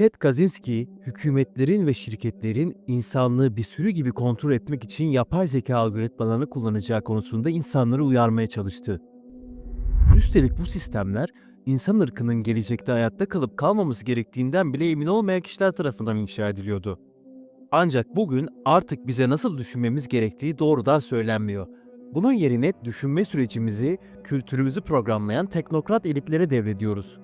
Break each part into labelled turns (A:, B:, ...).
A: Ted Kaczynski, hükümetlerin ve şirketlerin insanlığı bir sürü gibi kontrol etmek için yapay zeka algoritmalarını kullanacağı konusunda insanları uyarmaya çalıştı. Üstelik bu sistemler, insan ırkının gelecekte hayatta kalıp kalmaması gerektiğinden bile emin olmayan kişiler tarafından inşa ediliyordu. Ancak bugün artık bize nasıl düşünmemiz gerektiği doğrudan söylenmiyor. Bunun yerine düşünme sürecimizi, kültürümüzü programlayan teknokrat elitlere devrediyoruz.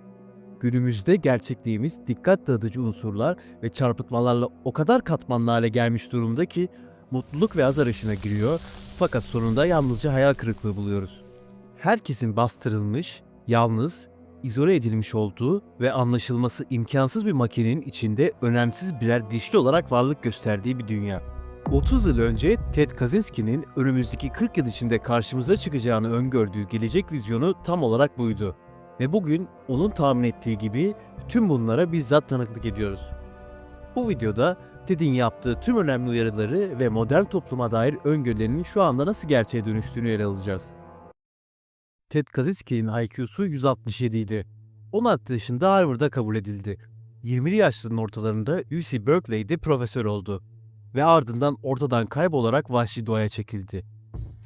A: Günümüzde gerçekliğimiz dikkat dağıtıcı unsurlar ve çarpıtmalarla o kadar katmanlı hale gelmiş durumda ki mutluluk ve haz arayışına giriyor fakat sonunda yalnızca hayal kırıklığı buluyoruz. Herkesin bastırılmış, yalnız, izole edilmiş olduğu ve anlaşılması imkansız bir makinenin içinde önemsiz birer dişli olarak varlık gösterdiği bir dünya. 30 yıl önce Ted Kaczynski'nin önümüzdeki 40 yıl içinde karşımıza çıkacağını öngördüğü gelecek vizyonu tam olarak buydu. Ve bugün onun tahmin ettiği gibi tüm bunlara bizzat tanıklık ediyoruz. Bu videoda Ted'in yaptığı tüm önemli uyarıları ve modern topluma dair öngörülerinin şu anda nasıl gerçeğe dönüştüğünü ele alacağız. Ted Kaczynski'nin IQ'su 167 idi. 16 yaşında Harvard'a kabul edildi. 20'li yaşlarının ortalarında UC Berkeley'de profesör oldu ve ardından ortadan kaybolarak vahşi doğaya çekildi.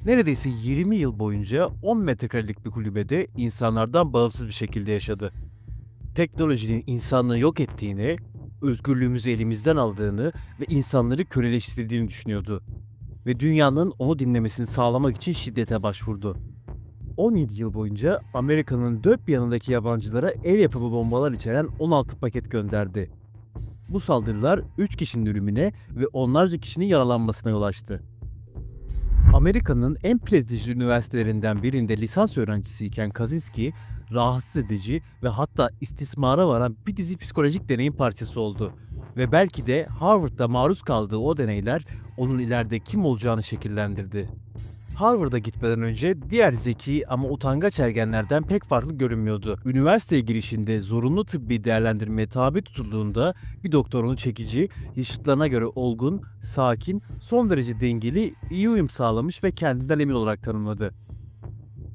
A: Neredeyse 20 yıl boyunca 10 metrekarelik bir kulübede insanlardan bağımsız bir şekilde yaşadı. Teknolojinin insanlığı yok ettiğini, özgürlüğümüzü elimizden aldığını ve insanları köleleştirdiğini düşünüyordu. Ve dünyanın onu dinlemesini sağlamak için şiddete başvurdu. 17 yıl boyunca Amerika'nın dört bir yanındaki yabancılara el yapımı bombalar içeren 16 paket gönderdi. Bu saldırılar 3 kişinin ölümüne ve onlarca kişinin yaralanmasına yol açtı. Amerika'nın en prestijli üniversitelerinden birinde lisans öğrencisiyken Kaczynski, rahatsız edici ve hatta istismara varan bir dizi psikolojik deneyin parçası oldu. Ve belki de Harvard'da maruz kaldığı o deneyler onun ileride kim olacağını şekillendirdi. Harvard'a gitmeden önce diğer zeki ama utangaç ergenlerden pek farklı görünmüyordu. Üniversiteye girişinde zorunlu tıbbi değerlendirmeye tabi tutulduğunda bir doktor onu çekici, yaşıtlarına göre olgun, sakin, son derece dengeli, iyi uyum sağlamış ve kendinden emin olarak tanımladı.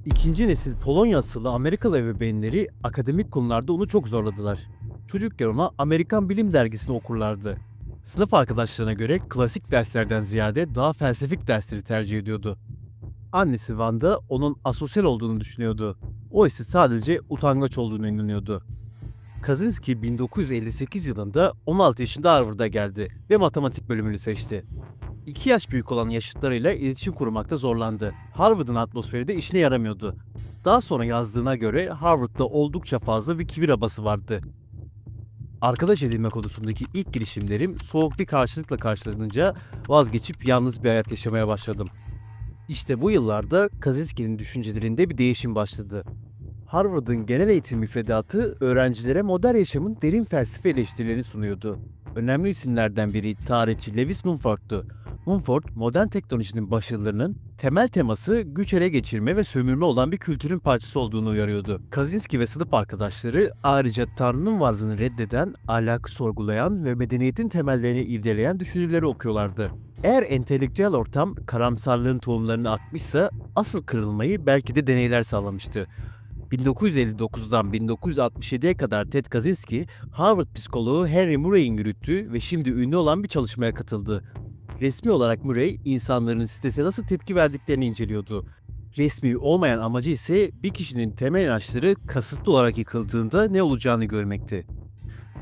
A: İkinci nesil Polonya asıllı Amerikalı ebeveynleri akademik konularda onu çok zorladılar. Çocukken ona Amerikan Bilim Dergisi'ni okurlardı. Sınıf arkadaşlarına göre klasik derslerden ziyade daha felsefik dersleri tercih ediyordu. Annesi Wanda onun asosyal olduğunu düşünüyordu. O ise sadece utangaç olduğunu inanıyordu. Kaczynski 1958 yılında 16 yaşında Harvard'a geldi ve matematik bölümünü seçti. 2 yaş büyük olan yaşıtlarıyla iletişim kurmakta zorlandı. Harvard'ın atmosferi de işine yaramıyordu. Daha sonra yazdığına göre Harvard'da oldukça fazla bir kibir abası vardı. Arkadaş edinme konusundaki ilk girişimlerim soğuk bir karşılıkla karşılanınca vazgeçip yalnız bir hayat yaşamaya başladım. İşte bu yıllarda Kaczynski'nin düşüncelerinde bir değişim başladı. Harvard'ın genel eğitim müfredatı öğrencilere modern yaşamın derin felsefe eleştirilerini sunuyordu. Önemli isimlerden biri tarihçi Lewis Mumford'tu. Mumford, modern teknolojinin başarılarının temel teması güç ele geçirme ve sömürme olan bir kültürün parçası olduğunu uyarıyordu. Kaczynski ve sınıf arkadaşları ayrıca Tanrı'nın varlığını reddeden, ahlakı sorgulayan ve medeniyetin temellerini irdeleyen düşünürleri okuyorlardı. Eğer entelektüel ortam karamsarlığın tohumlarını atmışsa asıl kırılmayı belki de deneyler sağlamıştı. 1959'dan 1967'ye kadar Ted Kaczynski, Harvard psikoloğu Henry Murray'in yürüttüğü ve şimdi ünlü olan bir çalışmaya katıldı. Resmi olarak Murray, insanların strese nasıl tepki verdiklerini inceliyordu. Resmi olmayan amacı ise bir kişinin temel inançları kasıtlı olarak yıkıldığında ne olacağını görmekti.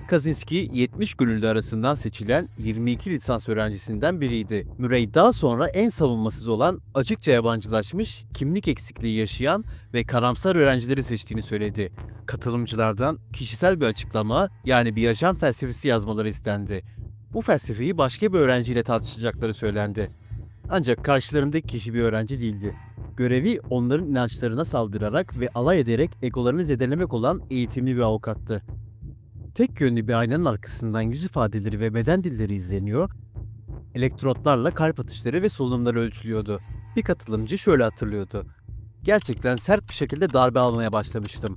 A: Kaczynski 70 gönüllü arasından seçilen 22 lisans öğrencisinden biriydi. Murray daha sonra en savunmasız olan, açıkça yabancılaşmış, kimlik eksikliği yaşayan ve karamsar öğrencileri seçtiğini söyledi. Katılımcılardan kişisel bir açıklama yani bir yaşam felsefesi yazmaları istendi. Bu felsefeyi başka bir öğrenciyle tartışacakları söylendi. Ancak karşılarındaki kişi bir öğrenci değildi. Görevi onların inançlarına saldırarak ve alay ederek egolarını zedelemek olan eğitimli bir avukattı. Tek yönlü bir aynanın arkasından yüz ifadeleri ve beden dilleri izleniyor, elektrotlarla kalp atışları ve solunumları ölçülüyordu. Bir katılımcı şöyle hatırlıyordu. Gerçekten sert bir şekilde darbe almaya başlamıştım.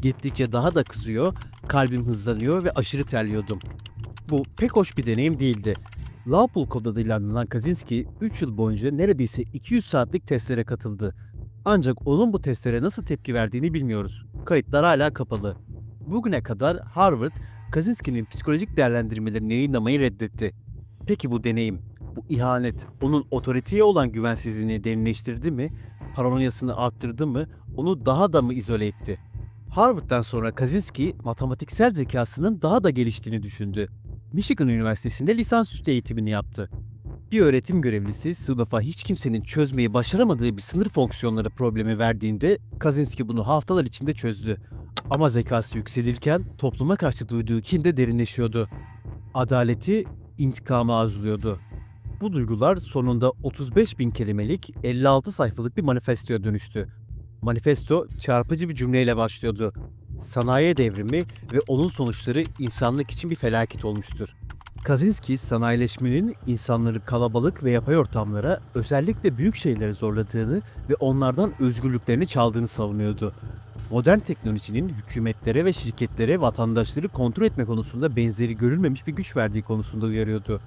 A: Gittikçe daha da kızıyor, kalbim hızlanıyor ve aşırı terliyordum. Bu pek hoş bir deneyim değildi. Lawpool kod adıyla anılan Kaczynski 3 yıl boyunca neredeyse 200 saatlik testlere katıldı. Ancak onun bu testlere nasıl tepki verdiğini bilmiyoruz. Kayıtlar hala kapalı. Bugüne kadar Harvard Kaczynski'nin psikolojik değerlendirmelerini yayınlamayı reddetti. Peki bu deneyim, bu ihanet onun otoriteye olan güvensizliğini derinleştirdi mi, paranoyasını arttırdı mı, onu daha da mı izole etti? Harvard'dan sonra Kaczynski matematiksel zekasının daha da geliştiğini düşündü. Michigan Üniversitesi'nde lisansüstü eğitimini yaptı. Bir öğretim görevlisi sınıfa hiç kimsenin çözmeyi başaramadığı bir sınır fonksiyonları problemi verdiğinde Kaczynski bunu haftalar içinde çözdü. Ama zekası yükselirken topluma karşı duyduğu kin de derinleşiyordu. Adaleti, intikamı arzuluyordu. Bu duygular sonunda 35 bin kelimelik 56 sayfalık bir manifestoya dönüştü. Manifesto çarpıcı bir cümleyle başlıyordu. Sanayi devrimi ve onun sonuçları insanlık için bir felaket olmuştur. Kaczynski sanayileşmenin insanları kalabalık ve yapay ortamlara özellikle büyük şeyleri zorladığını ve onlardan özgürlüklerini çaldığını savunuyordu. Modern teknolojinin hükümetlere ve şirketlere vatandaşları kontrol etme konusunda benzeri görülmemiş bir güç verdiği konusunda uyarıyordu.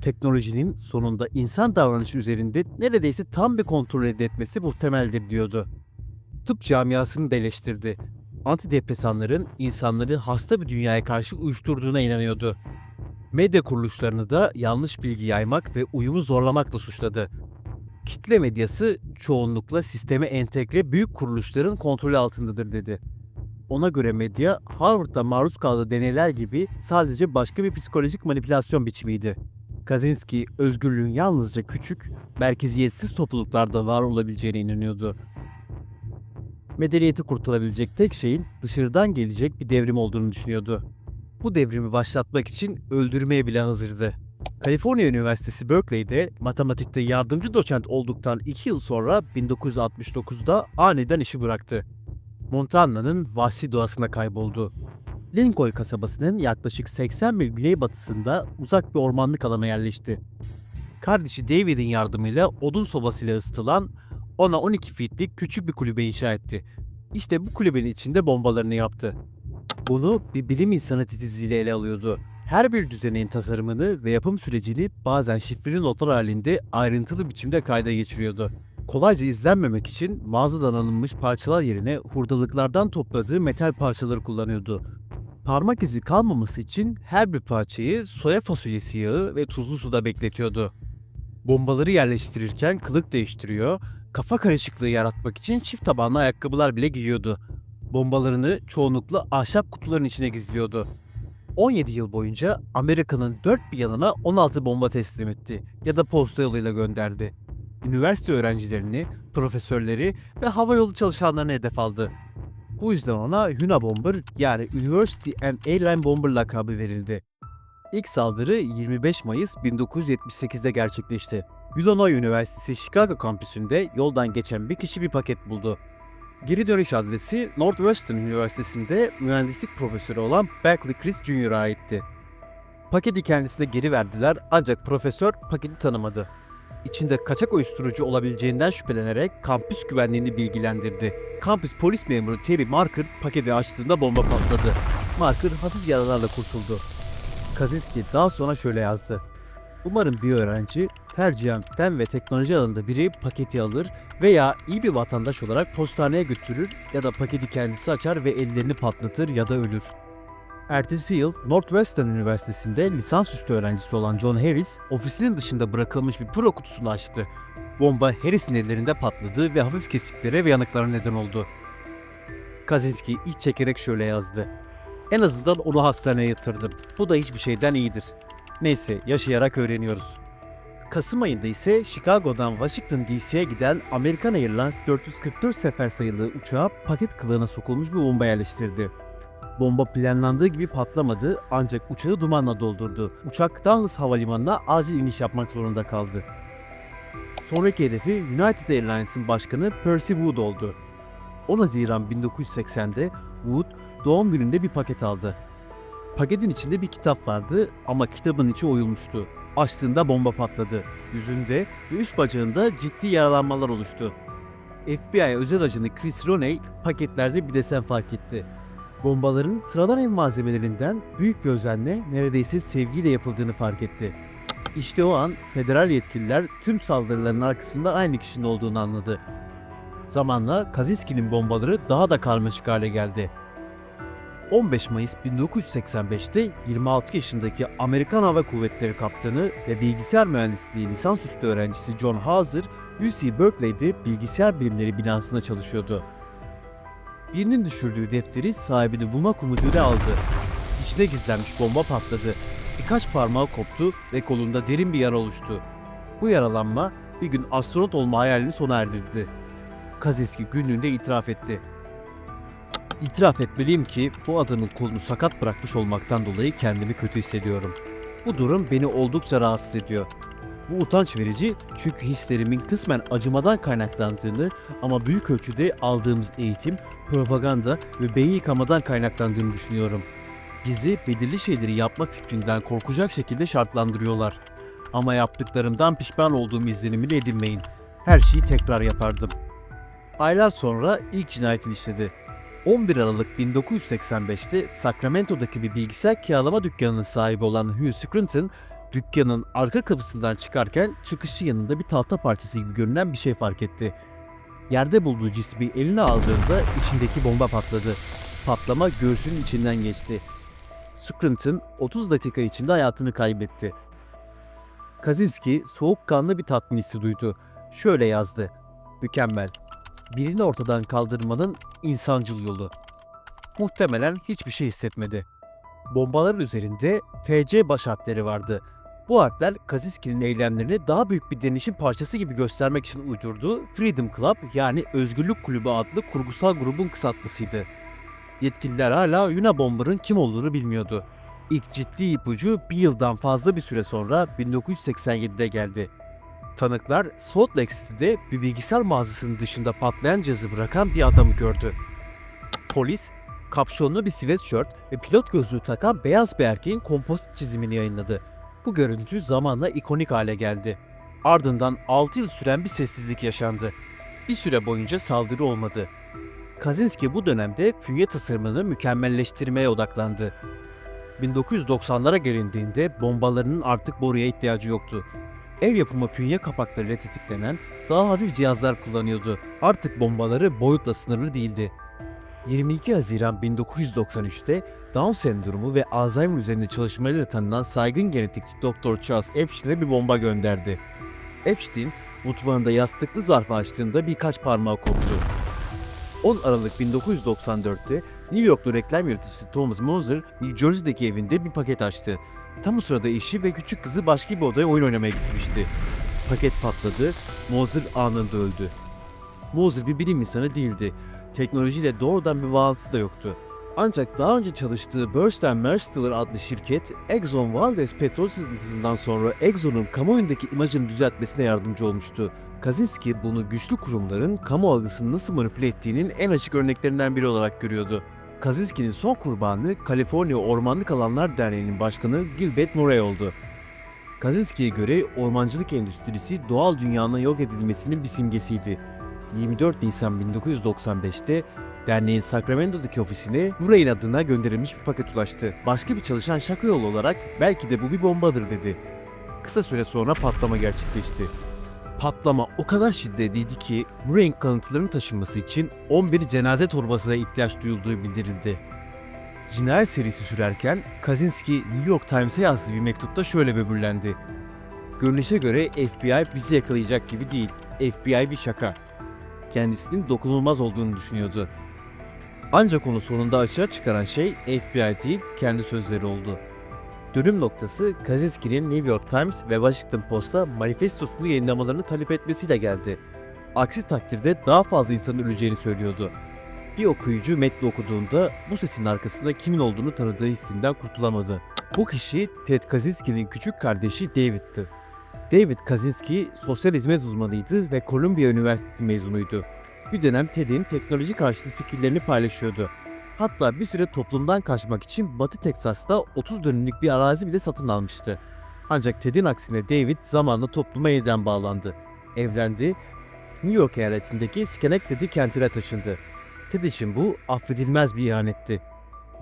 A: Teknolojinin sonunda insan davranışı üzerinde neredeyse tam bir kontrol elde etmesi muhtemeldir diyordu. Tıp camiasını da eleştirdi. Antidepresanların insanları hasta bir dünyaya karşı uyuşturduğuna inanıyordu. Medya kuruluşlarını da yanlış bilgi yaymak ve uyumu zorlamakla suçladı. Kitle medyası çoğunlukla sisteme entegre büyük kuruluşların kontrolü altındadır dedi. Ona göre medya Harvard'da maruz kaldığı deneyler gibi sadece başka bir psikolojik manipülasyon biçimiydi. Kaczynski özgürlüğün yalnızca küçük, merkeziyetsiz topluluklarda var olabileceğine inanıyordu. Medeniyeti kurtarabilecek tek şeyin dışarıdan gelecek bir devrim olduğunu düşünüyordu. Bu devrimi başlatmak için öldürmeye bile hazırdı. Kaliforniya Üniversitesi Berkeley'de matematikte yardımcı doçent olduktan 2 yıl sonra 1969'da aniden işi bıraktı. Montana'nın vahşi doğasına kayboldu. Lincoln kasabasının yaklaşık 80 mil güneybatısında uzak bir ormanlık alana yerleşti. Kardeşi David'in yardımıyla odun sobasıyla ısıtılan ona 12 fitlik küçük bir kulübe inşa etti. İşte bu kulübenin içinde bombalarını yaptı. Bunu bir bilim insanı titiziyle ele alıyordu. Her bir düzeneğin tasarımını ve yapım sürecini bazen şifreli notlar halinde ayrıntılı biçimde kayda geçiriyordu. Kolayca izlenmemek için mağazadan alınmış parçalar yerine hurdalıklardan topladığı metal parçaları kullanıyordu. Parmak izi kalmaması için her bir parçayı soya fasulyesi yağı ve tuzlu suda bekletiyordu. Bombaları yerleştirirken kılık değiştiriyor, kafa karışıklığı yaratmak için çift tabanlı ayakkabılar bile giyiyordu. Bombalarını çoğunlukla ahşap kutuların içine gizliyordu. 17 yıl boyunca Amerika'nın dört bir yanına 16 bomba teslim etti ya da posta yoluyla gönderdi. Üniversite öğrencilerini, profesörleri ve havayolu çalışanlarını hedef aldı. Bu yüzden ona Unabomber yani University and Airline Bomber lakabı verildi. İlk saldırı 25 Mayıs 1978'de gerçekleşti. Illinois Üniversitesi Chicago kampüsünde yoldan geçen bir kişi bir paket buldu. Geri dönüş adresi Northwestern Üniversitesi'nde mühendislik profesörü olan Berkeley Chris Jr.'a aitti. Paketi kendisine geri verdiler ancak profesör paketi tanımadı. İçinde kaçak uyuşturucu olabileceğinden şüphelenerek kampüs güvenliğini bilgilendirdi. Kampüs polis memuru Terry Marker paketi açtığında bomba patladı. Marker hafif yaralarla kurtuldu. Kaczynski daha sonra şöyle yazdı. Umarım bir öğrenci tercihen fen ve teknoloji alanında biri paketi alır veya iyi bir vatandaş olarak postaneye götürür ya da paketi kendisi açar ve ellerini patlatır ya da ölür. Ertesi yıl Northwestern Üniversitesi'nde lisansüstü öğrencisi olan John Harris, ofisinin dışında bırakılmış bir pro kutusunu açtı. Bomba Harris'in ellerinde patladı ve hafif kesiklere ve yanıklara neden oldu. Kaczynski iç çekerek şöyle yazdı. En azından onu hastaneye yatırdım. Bu da hiçbir şeyden iyidir. Neyse yaşayarak öğreniyoruz. Kasım ayında ise Chicago'dan Washington DC'ye giden American Airlines 444 sefer sayılı uçağa paket kılığına sokulmuş bir bomba yerleştirdi. Bomba planlandığı gibi patlamadı ancak uçağı dumanla doldurdu. Uçak Dallas Havalimanı'na acil iniş yapmak zorunda kaldı. Sonraki hedefi United Airlines'ın başkanı Percy Wood oldu. 10 Haziran 1980'de Wood doğum gününde bir paket aldı. Paketin içinde bir kitap vardı ama kitabın içi oyulmuştu. Açtığında bomba patladı. Yüzünde ve üst bacağında ciddi yaralanmalar oluştu. FBI özel ajanı Chris Roney paketlerde bir desen fark etti. Bombaların sıradan ev malzemelerinden büyük bir özenle neredeyse sevgiyle yapıldığını fark etti. İşte o an federal yetkililer tüm saldırıların arkasında aynı kişinin olduğunu anladı. Zamanla Kaczynski'nin bombaları daha da karmaşık hale geldi. 15 Mayıs 1985'te 26 yaşındaki Amerikan Hava Kuvvetleri Kaptanı ve bilgisayar mühendisliği lisansüstü öğrencisi John Hauser, UC Berkeley'de bilgisayar bilimleri binasında çalışıyordu. Birinin düşürdüğü defteri sahibini bulmak umuduyla aldı. İçine gizlenmiş bomba patladı. Birkaç parmağı koptu ve kolunda derin bir yara oluştu. Bu yaralanma bir gün astronot olma hayalini sona erdirdi. Kazinski günlüğünde itiraf etti. İtiraf etmeliyim ki bu adamın kolunu sakat bırakmış olmaktan dolayı kendimi kötü hissediyorum. Bu durum beni oldukça rahatsız ediyor. Bu utanç verici çünkü hislerimin kısmen acımadan kaynaklandığını ama büyük ölçüde aldığımız eğitim, propaganda ve beyin yıkamadan kaynaklandığını düşünüyorum. Bizi belirli şeyleri yapma fikrinden korkacak şekilde şartlandırıyorlar. Ama yaptıklarımdan pişman olduğum izlenimini edinmeyin. Her şeyi tekrar yapardım. Aylar sonra ilk cinayetini işledi. 11 Aralık 1985'te Sacramento'daki bir bilgisayar kiralama dükkanının sahibi olan Hugh Scranton, dükkanın arka kapısından çıkarken çıkışı yanında bir tahta parçası gibi görünen bir şey fark etti. Yerde bulduğu cismi eline aldığında içindeki bomba patladı. Patlama göğsünün içinden geçti. Scranton 30 dakika içinde hayatını kaybetti. Kazinski soğukkanlı bir tatmin hissi duydu. Şöyle yazdı. Mükemmel. Birini ortadan kaldırmanın insancıl yolu. Muhtemelen hiçbir şey hissetmedi. Bombaların üzerinde FC baş harfleri vardı. Bu harfler Kazinski'nin eylemlerini daha büyük bir denişin parçası gibi göstermek için uydurduğu Freedom Club yani Özgürlük Kulübü adlı kurgusal grubun kısaltmasıydı. Yetkililer hala Unabomber'ın kim olduğunu bilmiyordu. İlk ciddi ipucu bir yıldan fazla bir süre sonra 1987'de geldi. Tanıklar Salt Lake City'de bir bilgisayar mağazasının dışında patlayan cihazı bırakan bir adamı gördü. Polis, kapşonlu bir sweatshirt ve pilot gözlüğü takan beyaz bir erkeğin kompozit çizimini yayınladı. Bu görüntü zamanla ikonik hale geldi. Ardından 6 yıl süren bir sessizlik yaşandı. Bir süre boyunca saldırı olmadı. Kazinski bu dönemde fünye tasarımını mükemmelleştirmeye odaklandı. 1990'lara gelindiğinde bombalarının artık boruya ihtiyacı yoktu. Ev yapımı fünye kapaklarıyla tetiklenen daha hafif cihazlar kullanıyordu. Artık bombaları boyutla sınırlı değildi. 22 Haziran 1993'te Down sendromu ve Alzheimer üzerinde çalışmalarıyla tanınan saygın genetikçi Dr. Charles Epstein'e bir bomba gönderdi. Epstein, mutfağında yastıklı zarfı açtığında birkaç parmağı koptu. 10 Aralık 1994'te New Yorklu reklam yöneticisi Thomas Moser, New Jersey'deki evinde bir paket açtı. Tam o sırada eşi ve küçük kızı başka bir odaya oyun oynamaya gitmişti. Paket patladı, Moser anında öldü. Moser bir bilim insanı değildi. Teknolojiyle doğrudan bir bağlantısı da yoktu. Ancak daha önce çalıştığı Burst Marsteller adlı şirket, Exxon Valdez petrol sızıntısından sonra Exxon'un kamuoyundaki imajını düzeltmesine yardımcı olmuştu. Kazinski bunu güçlü kurumların kamu algısını nasıl manipüle ettiğinin en açık örneklerinden biri olarak görüyordu. Kazinski'nin son kurbanı Kaliforniya Ormanlık Alanlar Derneği'nin başkanı Gilbert Murray oldu. Kazinski'ye göre ormancılık endüstrisi doğal dünyanın yok edilmesinin bir simgesiydi. 24 Nisan 1995'te derneğin Sacramento'daki ofisine Murray'in adına gönderilmiş bir paket ulaştı. Başka bir çalışan şaka yolu olarak belki de bu bir bombadır dedi. Kısa süre sonra patlama gerçekleşti. Patlama o kadar şiddetliydi ki Murray'in kalıntılarının taşınması için 11 cenaze torbasına ihtiyaç duyulduğu bildirildi. Cinayet serisi sürerken Kazinski New York Times'e yazdığı bir mektupta şöyle böbürlendi. Görünüşe göre FBI bizi yakalayacak gibi değil. FBI bir şaka. Kendisinin dokunulmaz olduğunu düşünüyordu. Ancak onu sonunda açığa çıkaran şey FBI değil, kendi sözleri oldu. Dönüm noktası Kazinski'nin New York Times ve Washington Post'a manifestosunu yayınlamalarını talep etmesiyle geldi. Aksi takdirde daha fazla insanın öleceğini söylüyordu. Bir okuyucu metni okuduğunda bu sesin arkasında kimin olduğunu tanıdığı hissinden kurtulamadı. Bu kişi Ted Kaczynski'nin küçük kardeşi David'ti. David Kaczynski sosyal hizmet uzmanıydı ve Columbia Üniversitesi mezunuydu. Bir dönem Ted'in teknoloji karşıtı fikirlerini paylaşıyordu. Hatta bir süre toplumdan kaçmak için Batı Teksas'ta 30 dönümlük bir arazi bile satın almıştı. Ancak Ted'in aksine David zamanla topluma yeniden bağlandı. Evlendi, New York eyaletindeki Schenectady kentine taşındı. Ted için bu affedilmez bir ihanetti.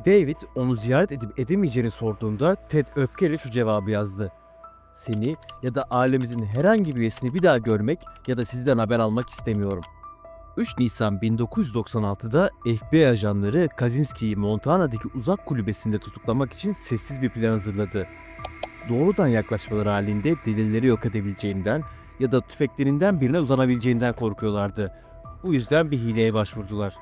A: David onu ziyaret edip edemeyeceğini sorduğunda Ted öfkeyle şu cevabı yazdı. Seni ya da ailemizin herhangi bir üyesini bir daha görmek ya da sizden haber almak istemiyorum. 3 Nisan 1996'da FBI ajanları Kaczynski'yi Montana'daki uzak kulübesinde tutuklamak için sessiz bir plan hazırladı. Doğrudan yaklaşmaları halinde delilleri yok edebileceğinden ya da tüfeklerinden birine uzanabileceğinden korkuyorlardı. Bu yüzden bir hileye başvurdular.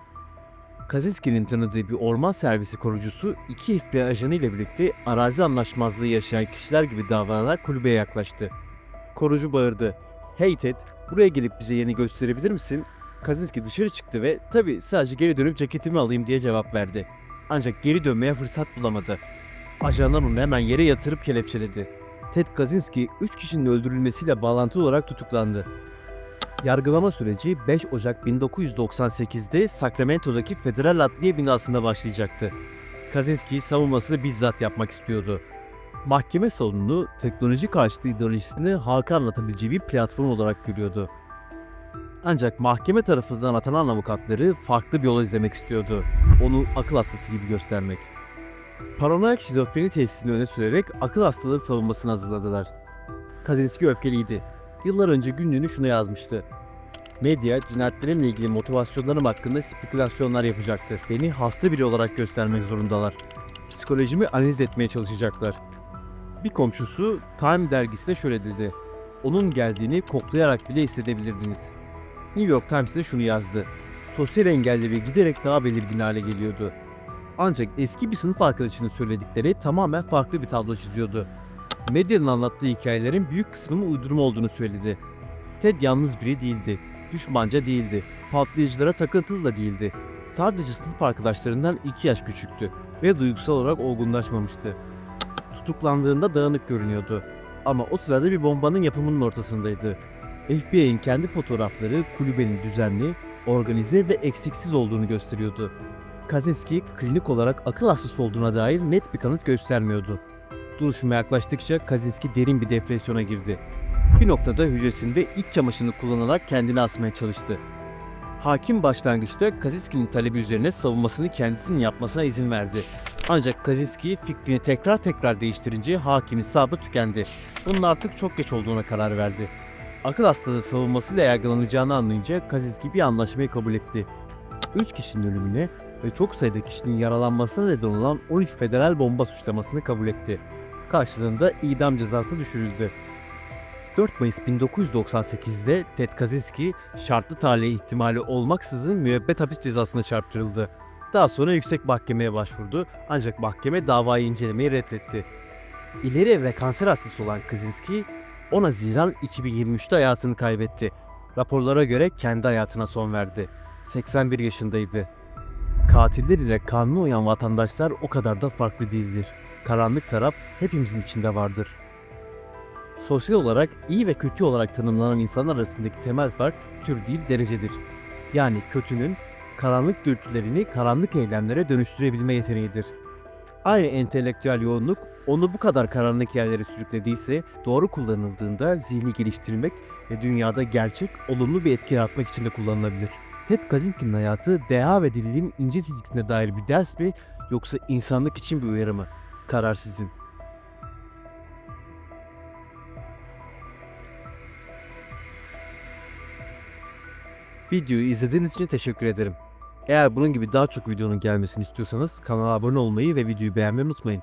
A: Kaczynski'nin tanıdığı bir orman servisi korucusu iki FBI ajanı ile birlikte arazi anlaşmazlığı yaşayan kişiler gibi davranarak kulübeye yaklaştı. Korucu bağırdı. Hey Ted, buraya gelip bize yeni gösterebilir misin? Kaczynski dışarı çıktı ve tabii sadece geri dönüp ceketimi alayım diye cevap verdi. Ancak geri dönmeye fırsat bulamadı. Ajanlar onu hemen yere yatırıp kelepçeledi. Ted Kaczynski 3 kişinin öldürülmesiyle bağlantılı olarak tutuklandı. Yargılama süreci 5 Ocak 1998'de Sacramento'daki Federal Adliye binasında başlayacaktı. Kaczynski savunmasını bizzat yapmak istiyordu. Mahkeme salonunu teknoloji karşıtı ideolojisini halka anlatabileceği bir platform olarak görüyordu. Ancak mahkeme tarafından atanan avukatları farklı bir yol izlemek istiyordu. Onu akıl hastası gibi göstermek. Paranoyak şizofreni tesisini öne sürerek akıl hastalığı savunmasını hazırladılar. Kaczynski öfkeliydi. Yıllar önce günlüğünü şuna yazmıştı. Medya, cinayetlerimle ilgili motivasyonlarım hakkında spekülasyonlar yapacaktır. Beni hasta biri olarak göstermek zorundalar. Psikolojimi analiz etmeye çalışacaklar. Bir komşusu Time dergisine şöyle dedi. Onun geldiğini koklayarak bile hissedebilirdiniz. New York Times de şunu yazdı. Sosyal engelleri giderek daha belirgin hale geliyordu. Ancak eski bir sınıf arkadaşının söyledikleri tamamen farklı bir tablo çiziyordu. Medyanın anlattığı hikayelerin büyük kısmının uydurma olduğunu söyledi. Ted yalnız biri değildi. Düşmanca değildi. Patlayıcılara takıntılı da değildi. Sadece sınıf arkadaşlarından iki yaş küçüktü ve duygusal olarak olgunlaşmamıştı. Tutuklandığında dağınık görünüyordu. Ama o sırada bir bombanın yapımının ortasındaydı. FBI'nin kendi fotoğrafları kulübenin düzenli, organize ve eksiksiz olduğunu gösteriyordu. Kaczynski klinik olarak akıl hastası olduğuna dair net bir kanıt göstermiyordu. Duruşuma yaklaştıkça Kaczynski derin bir depresyona girdi. Bir noktada hücresinde iç çamaşırını kullanarak kendini asmaya çalıştı. Hakim başlangıçta Kaczynski'nin talebi üzerine savunmasını kendisinin yapmasına izin verdi. Ancak Kaczynski fikrini tekrar tekrar değiştirince hakimin sabrı tükendi. Bunun artık çok geç olduğuna karar verdi. Akıl hastalığı savunmasıyla yargılanacağını anlayınca Kaczynski bir anlaşmayı kabul etti. 3 kişinin ölümüne ve çok sayıda kişinin yaralanmasına neden olan 13 federal bomba suçlamasını kabul etti. Karşılığında idam cezası düşürüldü. 4 Mayıs 1998'de Ted Kaczynski şartlı tahliye ihtimali olmaksızın müebbet hapis cezasına çarptırıldı. Daha sonra yüksek mahkemeye başvurdu ancak mahkeme davayı incelemeyi reddetti. İleri evre kanser hastası olan Kaczynski 10 Haziran 2023'te hayatını kaybetti. Raporlara göre kendi hayatına son verdi. 81 yaşındaydı. Katiller ile kanuna uyan vatandaşlar o kadar da farklı değildir. Karanlık taraf hepimizin içinde vardır. Sosyal olarak iyi ve kötü olarak tanımlanan insanlar arasındaki temel fark tür değil derecedir. Yani kötünün karanlık dürtülerini karanlık eylemlere dönüştürebilme yeteneğidir. Aynı entelektüel yoğunluk onu bu kadar karanlık yerlere sürüklediyse doğru kullanıldığında zihni geliştirmek ve dünyada gerçek, olumlu bir etki yaratmak için de kullanılabilir. Ted Kaczynski'nin hayatı deha ve dilinin ince çizgisine dair bir ders mi yoksa insanlık için bir uyarı mı? Karar sizin. Videoyu izlediğiniz için teşekkür ederim. Eğer bunun gibi daha çok videonun gelmesini istiyorsanız kanala abone olmayı ve videoyu beğenmeyi unutmayın.